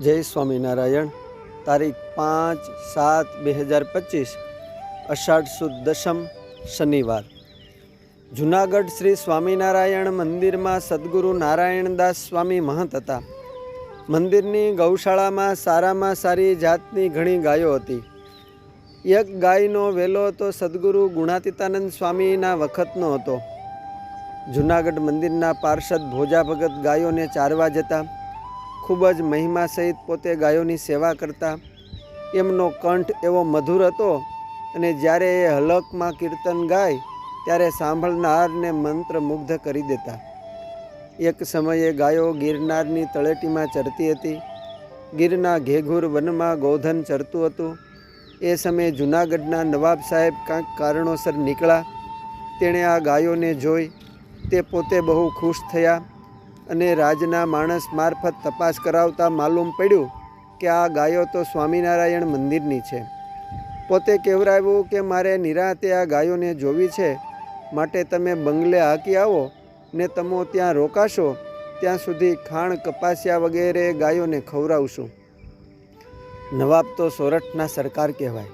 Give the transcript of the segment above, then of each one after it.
જય સ્વામિનારાયણ. તારીખ પાંચ સાત બે હજાર પચીસ, અષાઢ સુદ દશમ શનિવાર. જુનાગઢ શ્રી સ્વામિનારાયણ મંદિરમાં સદગુરુ નારાયણદાસ સ્વામી મહંત હતા. મંદિરની ગૌશાળામાં સારામાં સારી જાતની ઘણી ગાયો હતી. એક ગાયનો વેલો તો સદગુરુ ગુણાતીતાનંદ સ્વામીના વખતનો હતો. જુનાગઢ મંદિરના પાર્ષદ ભોજા ભગત ગાયોને ચારવા જતા ખૂબ જ મહિમા સહિત પોતે ગાયોની સેવા કરતા. એમનો કંઠ એવો મધુર હતો અને જ્યારે એ હલકમાં કીર્તન ગાય, ત્યારે સાંભળનારને મંત્રમુગ્ધ કરી દેતા. એક સમયે ગાયો ગિરનારની તળેટીમાં ચરતી હતી. ગીરના ઘેઘુર વનમાં ગોધન ચરતું હતું. એ સમયે જુનાગઢના નવાબ સાહેબ કાંઈક કારણોસર નીકળ્યા. તેણે આ ગાયોને જોઈ. તે પોતે બહુ ખુશ થયા. અને રાજના માણસ મારફત તપાસ કરાવતા માલુમ પડ્યું કે આ ગાયો તો સ્વામિનારાયણ મંદિરની છે. પોતે કહેવરાવ્યું કે મારે નિરાતે આ ગાયોને જોવી છે. માટે તમે બંગલે હાકી આવો ને તમો ત્યાં રોકાશો, ત્યાં સુધી ખાણ કપાસિયા વગેરે ગાયોને ખવડાવશું. નવાબ તો સોરઠના સરકાર કહેવાય.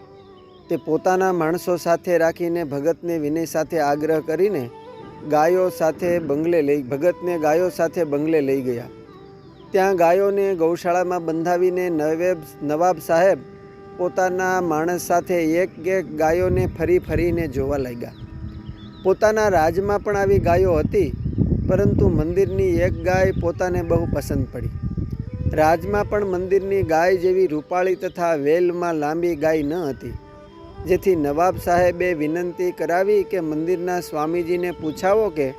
તે પોતાના માણસો સાથે રાખીને ભગતને વિનય સાથે આગ્રહ કરીને ગાયો સાથે બંગલે લઈ, ભગતને ગાયો સાથે બંગલે લઈ ગયા. ત્યાં ગાયોને ગૌશાળામાં બંધાવીને નવેબ, નવાબ સાહેબ પોતાના માણસ સાથે એક એક ગાયોને ફરી ફરીને જોવા લાગ્યા. પોતાના રાજમાં પણ આવી ગાયો હતી, પરંતુ મંદિરની એક ગાય પોતાને બહુ પસંદ પડી. રાજમાં પણ મંદિરની ગાય જેવી રૂપાળી તથા વેલમાં લાંબી ગાય ન હતી. જેથી નવાબ સાહેબે વિનંતી કરાવી કે મંદિરના સ્વામીજીને પૂછાવો કે,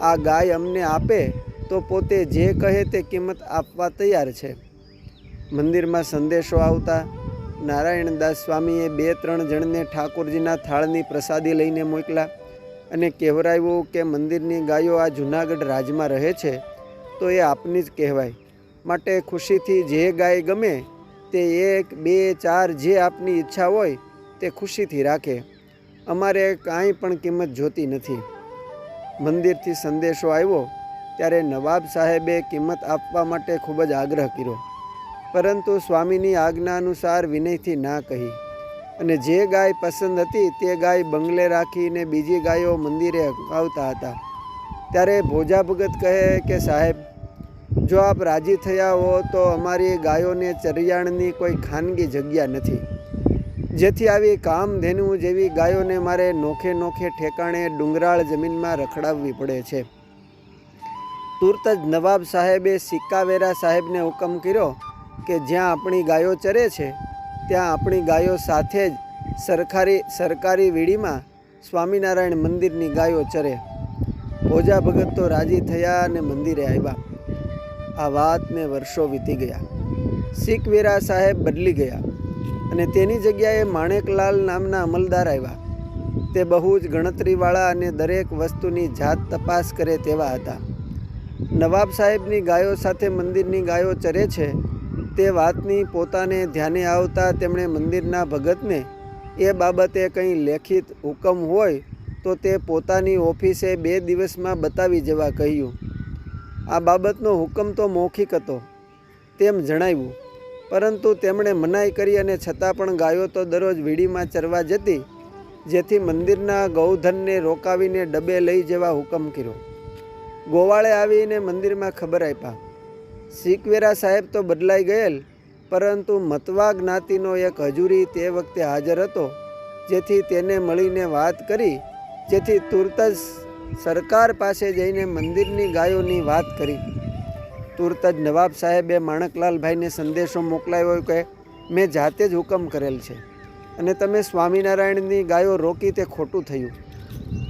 આ ગાય અમને આપે તો પોતે જે કહે તે કિંમત આપવા તૈયાર છે. મંદિરમાં સંદેશો આવતા નારાયણદાસ સ્વામીએ બે ત્રણ જણને ઠાકોરજીના થાળની પ્રસાદી લઈને મોકલા અને કહેવરાયું કે, મંદિરની ગાયો આ જૂનાગઢ રાજમાં રહે છે, તો એ આપની જ કહેવાય. માટે ખુશીથી જે ગાય ગમે તે એક, બે, ચાર જે આપની ઈચ્છા હોય તે ખુશીથી રાખે. અમારે કાંઈ પણ કિંમત જોતી નથી. મંદિરથી સંદેશો આવ્યો ત્યારે નવાબ સાહેબે કિંમત આપવા માટે ખૂબ જ આગ્રહ કર્યો. પરંતુ સ્વામીની આજ્ઞા અનુસાર વિનયથી ના કહી. અને જે ગાય પસંદ હતી તે ગાય બંગલે રાખીને બીજી ગાયો મંદિરે આવતા હતા. ત્યારે ભોજા ભગત કહે કે, સાહેબ, જો આપ રાજી થયા હો તો અમારી ગાયોને ચરિયાણની કોઈ ખાનગી જગ્યા નથી. જેથી આવી કામધેનુ જેવી ગાયોને મારે નોખે નોખે ઠેકાણે ડુંગરાળ જમીનમાં રખડાવવી પડે છે. તુરત જ નવાબ સાહેબે સિક્કાવેરા સાહેબને હુકમ કર્યો કે જ્યાં આપણી ગાયો ચરે છે, ત્યાં આપણી ગાયો સાથે જ સરકારી સરકારી વીડીમાં સ્વામિનારાયણ મંદિરની ગાયો ચરે. ભોજા ભગત તો રાજી થયા અને મંદિરે આવ્યા. આ વાતને વર્ષો વીતી ગયા. સિકવેરા સાહેબ બદલી ગયા. અને તેની જગ્યાએ માણેકલાલ નામના અમલદાર આવ્યા. તે બહુ જ ગણતરીવાળા અને દરેક વસ્તુની જાત તપાસ કરે તેવા હતા. નવાબ સાહેબની ગાયો સાથે મંદિરની ગાયો ચરે છે, તે વાતની પોતાને ધ્યાને આવતા તેમણે મંદિરના ભગતને એ બાબતે કંઈ લેખિત હુકમ હોય તો તે પોતાની ઓફિસે બે દિવસમાં બતાવી જવા કહ્યું. આ બાબતનો હુકમ તો મૌખિક હતો, તેમ જણાવ્યું. પરંતુ તેમણે મનાઈ કરી અને છતાં પણ ગાયો તો દરરોજ વીડીમાં ચરવા જતી, જેથી મંદિરના ગૌધનને રોકાવીને ડબે લઈ જવા હુકમ કર્યો. ગોવાળે આવીને મંદિરમાં ખબર આપ્યા. શીખવેરા સાહેબ તો બદલાઈ ગયેલ, પરંતુ મતવા જ્ઞાતિનો એક હજુરી તે વખતે હાજર હતો, જેથી તેને મળીને વાત કરી, જેથી તુરત જ સરકાર પાસે જઈને મંદિરની ગાયોની વાત કરી. તુરત જ નવાબ સાહેબે માણકલાલભાઈને સંદેશો મોકલાયો કે, મેં જાતે જ હુકમ કરેલ છે અને તમે સ્વામિનારાયણની ગાયો રોકી તે ખોટું થયું.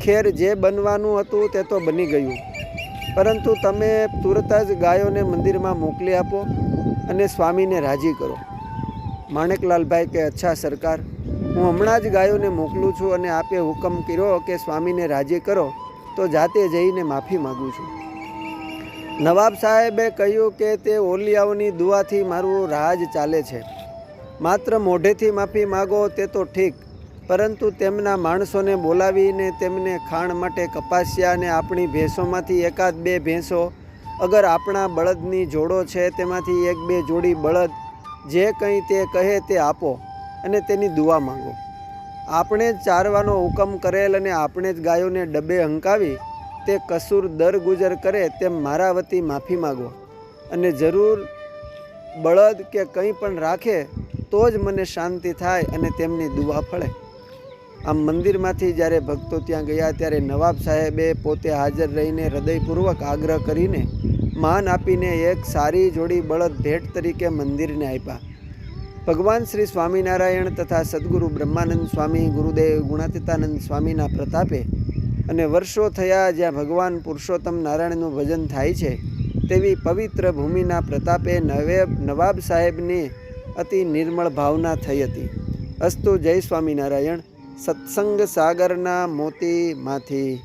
ખેર જે બનવાનું હતું તે તો બની ગયું. પરંતુ તમે તુરત જ ગાયોને મંદિરમાં મોકલી આપો અને સ્વામીને રાજી કરો. માણેકલાલભાઈ કે, અચ્છા સરકાર, હું હમણાં જ ગાયોને મોકલું છું અને આપે હુકમ કર્યો કે સ્વામીને રાજી કરો, તો જાતે જઈને માફી માગું છું. નવાબ સાહેબે કહ્યું કે તે ઓલિયાઓની દુઆથી મારું રાજ ચાલે છે. માત્ર મોઢેથી માફી માગો તે તો ઠીક, પરંતુ તેમના માણસોને બોલાવીને તેમને ખાણ માટે કપાસિયા અને આપણી ભેંસોમાંથી એકાદ બે ભેંસો, અગર આપણા બળદની જોડો છે તેમાંથી એક બે જોડી બળદ, જે કંઈ તે કહે તે આપો અને તેની દુઆ માગો. આપણે જ ચારવાનો હુકમ કરેલ અને આપણે જ ગાયોને ડબ્બે હંકાવી તે કસૂર દર ગુજર કરે તેમ મારા વતી માફી માગો. અને જરૂર બળદ કે કંઈ પણ રાખે, તો જ મને શાંતિ થાય અને તેમની દુવા ફળે. આમ મંદિરમાંથી જ્યારે ભક્તો ત્યાં ગયા, ત્યારે નવાબ સાહેબે પોતે હાજર રહીને હૃદયપૂર્વક આગ્રહ કરીને માન આપીને એક સારી જોડી બળદ ભેટ તરીકે મંદિરને આપ્યા. ભગવાન શ્રી સ્વામિનારાયણ તથા સદગુરુ બ્રહ્માનંદ સ્વામી, ગુરુદેવ ગુણાતીતાનંદ સ્વામીના પ્રતાપે અને વર્ષો થયા જ્યાં ભગવાન પુરુષોત્તમ નારાયણનું ભજન થાય છે, તેવી પવિત્ર ભૂમિના પ્રતાપે નવે નવાબ સાહેબની અતિ નિર્મળ ભાવના થઈ હતી. અસ્તુ જય સ્વામિનારાયણ. સત્સંગ સાગરના મોતીમાંથી